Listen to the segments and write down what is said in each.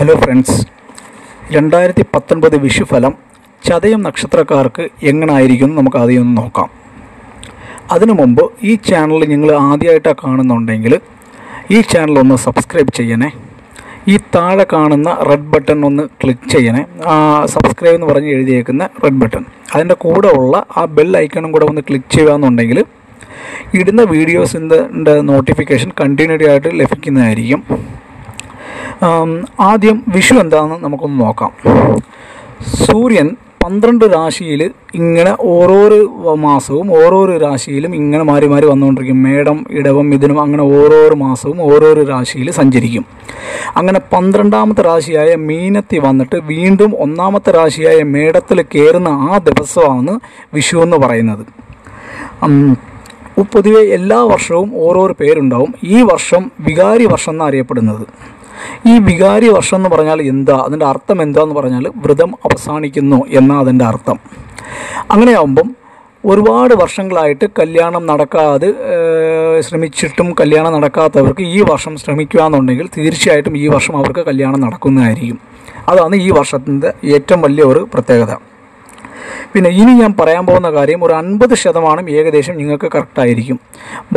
Hello friends രണ്ടായിരത്തി പത്തൊൻപത് വിഷുഫലം ചതയം നക്ഷത്രക്കാർക്ക് എങ്ങനായിരിക്കും നമുക്ക് ആദ്യം ഒന്ന് നോക്കാം. അതിനു മുമ്പ് ഈ ചാനൽ നിങ്ങൾ ആദ്യമായിട്ടാണ് കാണുന്നുണ്ടെങ്കിൽ ഈ ചാനൽ ഒന്ന് സബ്സ്ക്രൈബ് ചെയ്യണേ. ഈ താഴെ കാണുന്ന റെഡ് ബട്ടൺ ഒന്ന് ക്ലിക്ക് ചെയ്യണേ. സബ്സ്ക്രൈബ് എന്ന് പറഞ്ഞ് എഴുതിയേക്കുന്ന റെഡ് ബട്ടൺ. അതിന്റെ കൂടെ ഉള്ള ആ ബെൽ ഐക്കണും കൂടെ ഒന്ന് ക്ലിക്ക് ചെയ്യുകയെന്നുണ്ടെങ്കിൽ ഇടുന്ന വീഡിയോസിന്റെ നോട്ടിഫിക്കേഷൻ കണ്ടിന്യൂറ്റി ആയിട്ട് ലഭിക്കുന്നതായിരിക്കും. ആദ്യം വിഷു എന്താണെന്ന് നമുക്കൊന്ന് നോക്കാം. സൂര്യൻ പന്ത്രണ്ട് രാശിയിൽ ഇങ്ങനെ ഓരോരോ മാസവും ഓരോരോ രാശിയിലും ഇങ്ങനെ മാറി മാറി വന്നുകൊണ്ടിരിക്കും. മേടം ഇടവം മിഥുനം അങ്ങനെ ഓരോരോ മാസവും ഓരോരോ രാശിയിൽ സഞ്ചരിക്കും. അങ്ങനെ പന്ത്രണ്ടാമത്തെ രാശിയായ മീനത്തി വന്നിട്ട് വീണ്ടും ഒന്നാമത്തെ രാശിയായ മേടത്തിൽ കയറുന്ന ആ ദിവസമാണ് വിഷു എന്ന് പറയുന്നത്. പൊതുവെ എല്ലാ വർഷവും ഓരോരോ പേരുണ്ടാവും. ഈ വർഷം വികാരി വർഷം എന്നറിയപ്പെടുന്നത് ഈ വികാരി വർഷം എന്ന് പറഞ്ഞാൽ എന്താ? അതിന്റെ അർത്ഥം എന്താന്ന് പറഞ്ഞാൽ വ്രതം അവസാനിക്കുന്നു എന്നാണ് അതിന്റെ അർത്ഥം. അങ്ങനെയാവുമ്പം ഒരുപാട് വർഷങ്ങളായിട്ട് കല്യാണം നടക്കാതെ ശ്രമിച്ചിട്ടും കല്യാണം നടക്കാത്തവർക്ക് ഈ വർഷം ശ്രമിക്കുകയെന്നുണ്ടെങ്കിൽ തീർച്ചയായിട്ടും ഈ വർഷം അവർക്ക് കല്യാണം നടക്കുന്നതായിരിക്കും. അതാണ് ഈ വർഷത്തിന്റെ ഏറ്റവും വലിയ ഒരു പ്രത്യേകത. പിന്നെ ഇനി ഞാൻ പറയാൻ പോകുന്ന കാര്യം ഒരു അൻപത് ശതമാനം ഏകദേശം നിങ്ങൾക്ക് കറക്റ്റായിരിക്കും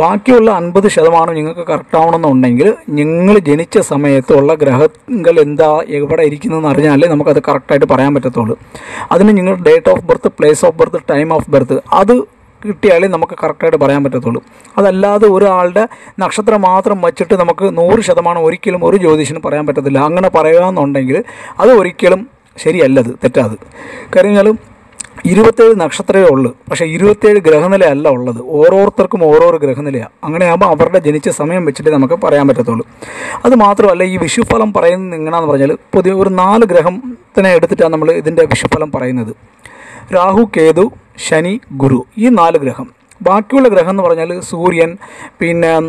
ബാക്കിയുള്ള അൻപത് ശതമാനം നിങ്ങൾക്ക് കറക്റ്റാവണമെന്നുണ്ടെങ്കിൽ നിങ്ങൾ ജനിച്ച സമയത്തുള്ള ഗ്രഹങ്ങൾ എന്താ എവിടെ ഇരിക്കുന്നതെന്ന് അറിഞ്ഞാലേ നമുക്കത് കറക്റ്റായിട്ട് പറയാൻ പറ്റത്തുള്ളൂ. അതിന് നിങ്ങൾ date of birth place of birth time of birth അത് കിട്ടിയാലേ നമുക്ക് കറക്റ്റായിട്ട് പറയാൻ പറ്റത്തുള്ളൂ. അതല്ലാതെ ഒരാളുടെ നക്ഷത്രം മാത്രം വച്ചിട്ട് നമുക്ക് നൂറ് ശതമാനം ഒരിക്കലും ഒരു ജ്യോതിഷന് പറയാൻ പറ്റത്തില്ല. അങ്ങനെ പറയുക എന്നുണ്ടെങ്കിൽ അത് ഒരിക്കലും ശരിയല്ലത് തെറ്റാത്. കാര്യം ഇരുപത്തേഴ് നക്ഷത്രമേ ഉള്ളൂ. പക്ഷേ ഇരുപത്തേഴ് ഗ്രഹനില അല്ല ഉള്ളത്. ഓരോരുത്തർക്കും ഓരോരോ ഗ്രഹനിലയാണ് അങ്ങനെയാകുമ്പോൾ അവരുടെ ജനിച്ച സമയം വെച്ചിട്ട് നമുക്ക് പറയാൻ പറ്റത്തുള്ളൂ. അത് മാത്രമല്ല ഈ വിഷുഫലം പറയുന്നത് എങ്ങനെയാണെന്ന് പറഞ്ഞാൽ പുതിയ ഒരു നാല് ഗ്രഹത്തിനെ എടുത്തിട്ടാണ് നമ്മൾ ഇതിന്റെ വിഷുഫലം പറയുന്നത്. രാഹു കേതു ശനി ഗുരു ഈ നാല് ഗ്രഹം. ബാക്കിയുള്ള ഗ്രഹം എന്ന് പറഞ്ഞാൽ സൂര്യൻ പിന്നെ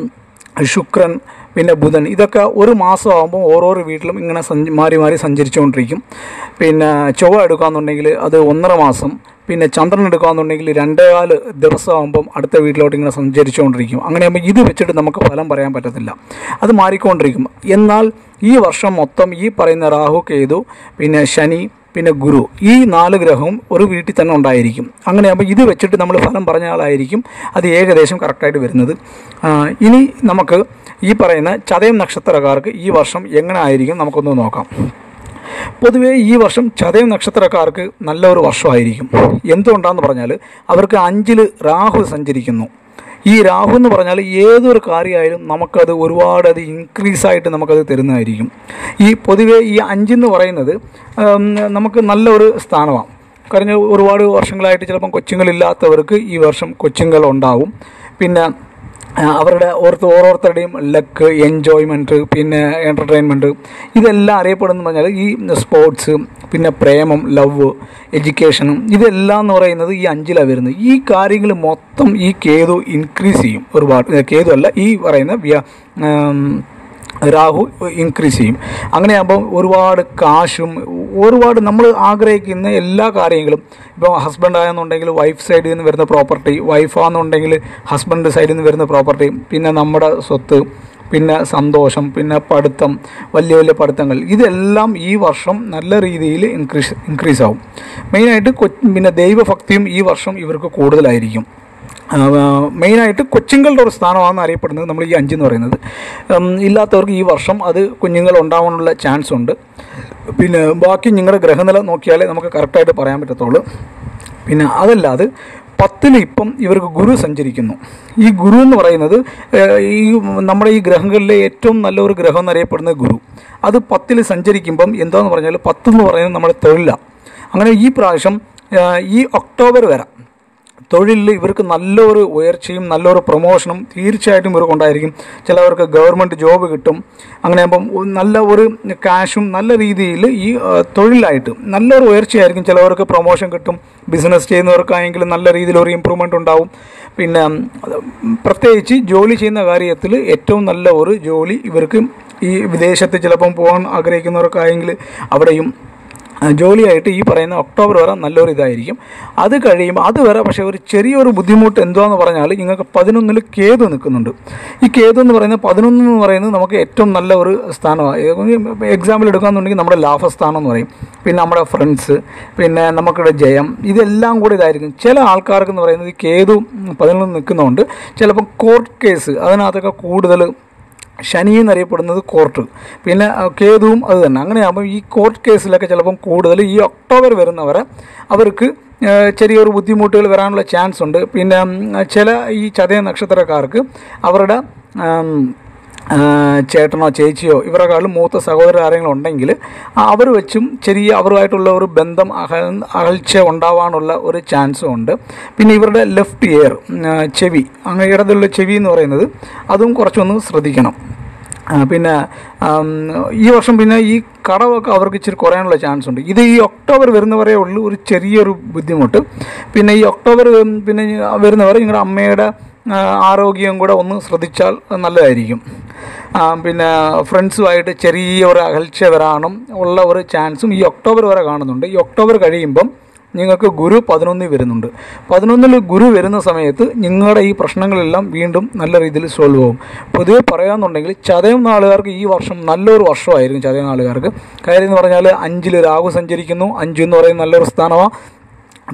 ശുക്രൻ പിന്നെ ബുധൻ ഇതൊക്കെ ഒരു മാസം ആകുമ്പോൾ ഓരോരോ വീട്ടിലും ഇങ്ങനെ മാറി മാറി സഞ്ചരിച്ചുകൊണ്ടിരിക്കും. പിന്നെ ചൊവ്വ എടുക്കുകയെന്നുണ്ടെങ്കിൽ അത് ഒന്നര മാസം പിന്നെ ചന്ദ്രൻ എടുക്കുകയെന്നുണ്ടെങ്കിൽ രണ്ടേകാൽ ദിവസമാകുമ്പം അടുത്ത വീട്ടിലോട്ട് ഇങ്ങനെ സഞ്ചരിച്ചുകൊണ്ടിരിക്കും. അങ്ങനെയാകുമ്പോൾ ഇത് വെച്ചിട്ട് നമുക്ക് ഫലം പറയാൻ പറ്റത്തില്ല. അത് മാറിക്കൊണ്ടിരിക്കും. എന്നാൽ ഈ വർഷം മൊത്തം ഈ പറയുന്ന രാഹു കേതു പിന്നെ ശനി പിന്നെ ഗുരു. ഈ നാല് ഗ്രഹവും ഒരു വീട്ടിൽ തന്നെ ഉണ്ടായിരിക്കും. അങ്ങനെ അപ്പോൾ ഇത് വെച്ചിട്ട് നമ്മൾ ഫലം പറഞ്ഞ ആളായിരിക്കും. അത് ഏകദേശം കറക്റ്റായിട്ട് വരുന്നത്. ഇനി നമുക്ക് ഈ പറയുന്ന ചതയം നക്ഷത്രക്കാർക്ക് ഈ വർഷം എങ്ങനെ ആയിരിക്കും നമുക്കൊന്ന് നോക്കാം. പൊതുവേ ഈ വർഷം ചതയം നക്ഷത്രക്കാർക്ക് നല്ലൊരു വർഷമായിരിക്കും. എന്തുകൊണ്ടാന്ന് പറഞ്ഞാൽ അവർക്ക് അഞ്ചിൽ രാഹു സഞ്ചരിക്കുന്നു. ഈ രാഹു എന്ന് പറഞ്ഞാൽ ഏതൊരു കാര്യമായാലും നമുക്കത് ഒരുപാട് അത് ഇൻക്രീസ് ആയിട്ട് നമുക്കത് തരുന്നതായിരിക്കും. ഈ പൊതുവേ ഈ അഞ്ചെന്ന് പറയുന്നത് നമുക്ക് നല്ലൊരു സ്ഥാനമാണ്. കാരണം ഒരുപാട് വർഷങ്ങളായിട്ട് ചിലപ്പം കൊച്ചുങ്ങളില്ലാത്തവർക്ക് ഈ വർഷം കൊച്ചുങ്ങൾ ഉണ്ടാവും പിന്നെ അവരുടെ ഓർത്ത് ഓരോരുത്തരുടെയും ലക്ക് എൻജോയ്മെന്റ് പിന്നെ എന്റർടൈൻമെന്റ് ഇതെല്ലാം അറിയപ്പെടുന്ന പറഞ്ഞാൽ ഈ സ്പോർട്സ് പിന്നെ പ്രേമം ലവ് എഡ്യൂക്കേഷനും ഇതെല്ലാം എന്ന് പറയുന്നത് ഈ അഞ്ചിലാണ് വരുന്നത്. ഈ കാര്യങ്ങൾ മൊത്തം ഈ കേതു ഇൻക്രീസ് ചെയ്യും ഒരുപാട്. കേതു അല്ല ഈ പറയുന്ന രാഹു ഇൻക്രീസ് ചെയ്യും. അങ്ങനെയാകുമ്പോൾ ഒരുപാട് കാശും ഒരുപാട് നമ്മൾ ആഗ്രഹിക്കുന്ന എല്ലാ കാര്യങ്ങളും. ഇപ്പോൾ ഹസ്ബൻഡ് ആയെന്നുണ്ടെങ്കിൽ വൈഫ് സൈഡിൽ നിന്ന് വരുന്ന പ്രോപ്പർട്ടി വൈഫാണെന്നുണ്ടെങ്കിൽ ഹസ്ബൻഡ് സൈഡിൽ നിന്ന് വരുന്ന പ്രോപ്പർട്ടി പിന്നെ നമ്മുടെ സ്വത്ത് പിന്നെ സന്തോഷം പിന്നെ പഠിത്തം വലിയ വലിയ പഠിത്തങ്ങൾ. ഇതെല്ലാം ഈ വർഷം നല്ല രീതിയിൽ ഇൻക്രീസ് ഇൻക്രീസ് ആവും. മെയിനായിട്ട് കൊ പിന്നെ ദൈവഭക്തിയും ഈ വർഷം ഇവർക്ക് കൂടുതലായിരിക്കും. മെയിനായിട്ട് കൊച്ചുങ്ങളുടെ ഒരു സ്ഥാനമാണ് അറിയപ്പെടുന്നത് നമ്മൾ ഈ അഞ്ചെന്ന് പറയുന്നത്. ഇല്ലാത്തവർക്ക് ഈ വർഷം അത് കുഞ്ഞുങ്ങൾ ഉണ്ടാവാനുള്ള ചാൻസ് ഉണ്ട്. പിന്നെ ബാക്കി നിങ്ങളുടെ ഗ്രഹനില നോക്കിയാലേ നമുക്ക് കറക്റ്റായിട്ട് പറയാൻ പറ്റത്തുള്ളൂ. പിന്നെ അതല്ലാതെ പത്തിന് ഇപ്പം ഇവർക്ക് ഗുരു സഞ്ചരിക്കുന്നു. ഈ ഗുരു എന്ന് പറയുന്നത് ഈ നമ്മുടെ ഈ ഗ്രഹങ്ങളിലെ ഏറ്റവും നല്ലൊരു ഗ്രഹം എന്നറിയപ്പെടുന്ന ഗുരു. അത് പത്തിൽ സഞ്ചരിക്കുമ്പം എന്താണെന്ന് പറഞ്ഞാൽ പത്ത് എന്ന് പറയുന്നത് നമ്മുടെ തൊഴിലാണ് അങ്ങനെ ഈ പ്രാവശ്യം ഈ ഒക്ടോബർ വരെ തൊഴിലിൽ ഇവർക്ക് നല്ലൊരു ഉയർച്ചയും നല്ലൊരു പ്രൊമോഷനും തീർച്ചയായിട്ടും ഇവർക്കുണ്ടായിരിക്കും ചിലവർക്ക് ഗവൺമെന്റ് ജോബ് കിട്ടും. അങ്ങനെയാകുമ്പം നല്ല ഒരു കാശും നല്ല രീതിയിൽ ഈ തൊഴിലായിട്ട് നല്ലൊരു ഉയർച്ചയായിരിക്കും. ചിലവർക്ക് പ്രൊമോഷൻ കിട്ടും. ബിസിനസ് ചെയ്യുന്നവർക്കായെങ്കിലും നല്ല രീതിയിലൊരു ഇമ്പ്രൂവ്മെന്റ് ഉണ്ടാവും. പിന്നെ പ്രത്യേകിച്ച് ജോലി ചെയ്യുന്ന കാര്യത്തിൽ ഏറ്റവും നല്ല ഒരു ജോലി ഇവർക്ക് ഈ വിദേശത്ത് ചിലപ്പം പോകാൻ ആഗ്രഹിക്കുന്നവർക്കായെങ്കിൽ അവിടെയും ജോലിയായിട്ട് ഈ പറയുന്ന ഒക്ടോബർ വരെ നല്ലൊരു ഇതായിരിക്കും. അത് കഴിയുമ്പോൾ അതുവരെ പക്ഷേ ഒരു ചെറിയൊരു ബുദ്ധിമുട്ട് എന്തുവാന്ന് പറഞ്ഞാൽ നിങ്ങൾക്ക് പതിനൊന്നിൽ കേതു നിൽക്കുന്നുണ്ട്. ഈ കേതു എന്ന് പറയുന്നത് പതിനൊന്ന് എന്ന് പറയുന്നത് നമുക്ക് ഏറ്റവും നല്ല ഒരു സ്ഥാനമാണ് എക്സാമ്പിൾ എടുക്കുകയാണെന്നുണ്ടെങ്കിൽ നമ്മുടെ ലാഭസ്ഥാനം എന്ന് പറയും. പിന്നെ നമ്മുടെ ഫ്രണ്ട്സ് പിന്നെ നമുക്കിവിടെ ജയം ഇതെല്ലാം കൂടെ ഇതായിരിക്കും. ചില ആൾക്കാർക്ക് എന്ന് പറയുന്നത് ഈ കേതു പതിനൊന്ന് നിൽക്കുന്നതുകൊണ്ട് ചിലപ്പോൾ കോർട്ട് കേസ് അതിനകത്തൊക്കെ കൂടുതൽ ശനി എന്നറിയപ്പെടുന്നത് കോർട്ട് പിന്നെ കേതുവും അത് തന്നെ. അങ്ങനെയാകുമ്പോൾ ഈ കോർട്ട് കേസിലൊക്കെ ചിലപ്പം കൂടുതൽ ഈ ഒക്ടോബർ വരുന്നവരെ അവർക്ക് ചെറിയൊരു ബുദ്ധിമുട്ടുകൾ വരാനുള്ള ചാൻസ് ഉണ്ട്. പിന്നെ ചില ഈ ചതയ നക്ഷത്രക്കാർക്ക് അവരുടെ ചേട്ടനോ ചേച്ചിയോ ഇവരെക്കാളും മൂത്ത സഹോദരർ ആരെങ്കിലും ഉണ്ടെങ്കിൽ അവർ വെച്ചും ചെറിയ അവരുമായിട്ടുള്ള ഒരു ബന്ധം അകൽ അകൽച്ച ഉണ്ടാവാനുള്ള ഒരു ചാൻസും ഉണ്ട്. പിന്നെ ഇവരുടെ ലെഫ്റ്റ് ഇയർ ചെവി അങ്ങനെ ഇടതുള്ള ചെവി എന്ന് പറയുന്നത് അതും കുറച്ചൊന്ന് ശ്രദ്ധിക്കണം. പിന്നെ ഈ വർഷം പിന്നെ ഈ കടവൊക്കെ അവർക്ക് ഇച്ചിരി കുറയാനുള്ള ചാൻസ് ഉണ്ട്. ഇത് ഈ ഒക്ടോബർ വരുന്നവരേ ഉള്ളൂ ഒരു ചെറിയൊരു ബുദ്ധിമുട്ട്. പിന്നെ ഈ ഒക്ടോബർ പിന്നെ വരുന്നവർ നിങ്ങളുടെ അമ്മയുടെ ആരോഗ്യം കൂടെ ഒന്ന് ശ്രദ്ധിച്ചാൽ നല്ലതായിരിക്കും. പിന്നെ ഫ്രണ്ട്സുമായിട്ട് ചെറിയ ഒരു അകൽച്ച വരാനും ഉള്ള ഒരു ചാൻസും ഈ ഒക്ടോബർ വരെ കാണുന്നുണ്ട്. ഈ ഒക്ടോബർ കഴിയുമ്പം നിങ്ങൾക്ക് ഗുരു പതിനൊന്നിൽ വരുന്നുണ്ട്. പതിനൊന്നിൽ ഗുരു വരുന്ന സമയത്ത് നിങ്ങളുടെ ഈ പ്രശ്നങ്ങളെല്ലാം വീണ്ടും നല്ല രീതിയിൽ സോൾവ് ആവും. പൊതുവെ പറയാമെന്നുണ്ടെങ്കിൽ ചതയം നാളുകാർക്ക് ഈ വർഷം നല്ലൊരു വർഷമായിരിക്കും ചതയം നാളുകാർക്ക് കാര്യം എന്ന് പറഞ്ഞാൽ അഞ്ചിൽ രാഹു സഞ്ചരിക്കുന്നു. അഞ്ച് എന്ന് പറയുന്ന നല്ലൊരു സ്ഥാനമാണ്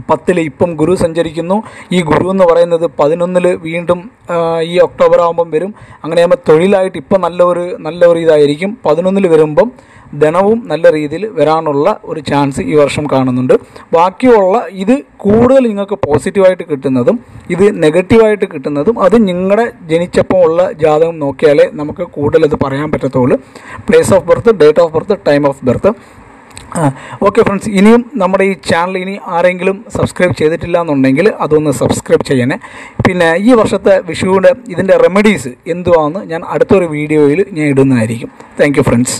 പത്തിൽ ഇപ്പം ഗുരു സഞ്ചരിക്കുന്നു. ഈ ഗുരു എന്ന് പറയുന്നത് പതിനൊന്നിൽ വീണ്ടും ഈ ഒക്ടോബർ ആകുമ്പം വരും. അങ്ങനെ ആകുമ്പോൾ തൊഴിലായിട്ട് ഇപ്പം നല്ലൊരു നല്ലൊരു ഇതായിരിക്കും. പതിനൊന്നിൽ വരുമ്പം ധനവും നല്ല രീതിയിൽ വരാനുള്ള ഒരു ചാൻസ് ഈ വർഷം കാണുന്നുണ്ട്. ബാക്കിയുള്ള ഇത് കൂടുതൽ നിങ്ങൾക്ക് പോസിറ്റീവായിട്ട് കിട്ടുന്നതും ഇത് നെഗറ്റീവായിട്ട് കിട്ടുന്നതും അത് നിങ്ങളുടെ ജനിച്ചപ്പോൾ ഉള്ള ജാതകം നോക്കിയാലേ നമുക്ക് കൂടുതൽ അത് പറയാൻ പറ്റത്തുള്ളൂ. Place of birth date of birth time of birth okay friends ഇനിയും നമ്മുടെ ഈ ചാനൽ ഇനി ആരെങ്കിലും സബ്സ്ക്രൈബ് ചെയ്തിട്ടില്ല എന്നുണ്ടെങ്കിൽ അതൊന്ന് സബ്സ്ക്രൈബ് ചെയ്യണേ. പിന്നെ ഈ വർഷത്തെ വിഷുവിന്റെ ഇതിന്റെ റെമഡീസ് എന്തുവാണെന്ന് ഞാൻ അടുത്തൊരു വീഡിയോയിൽ ഞാൻ ഇടുന്നതായിരിക്കും. Thank friends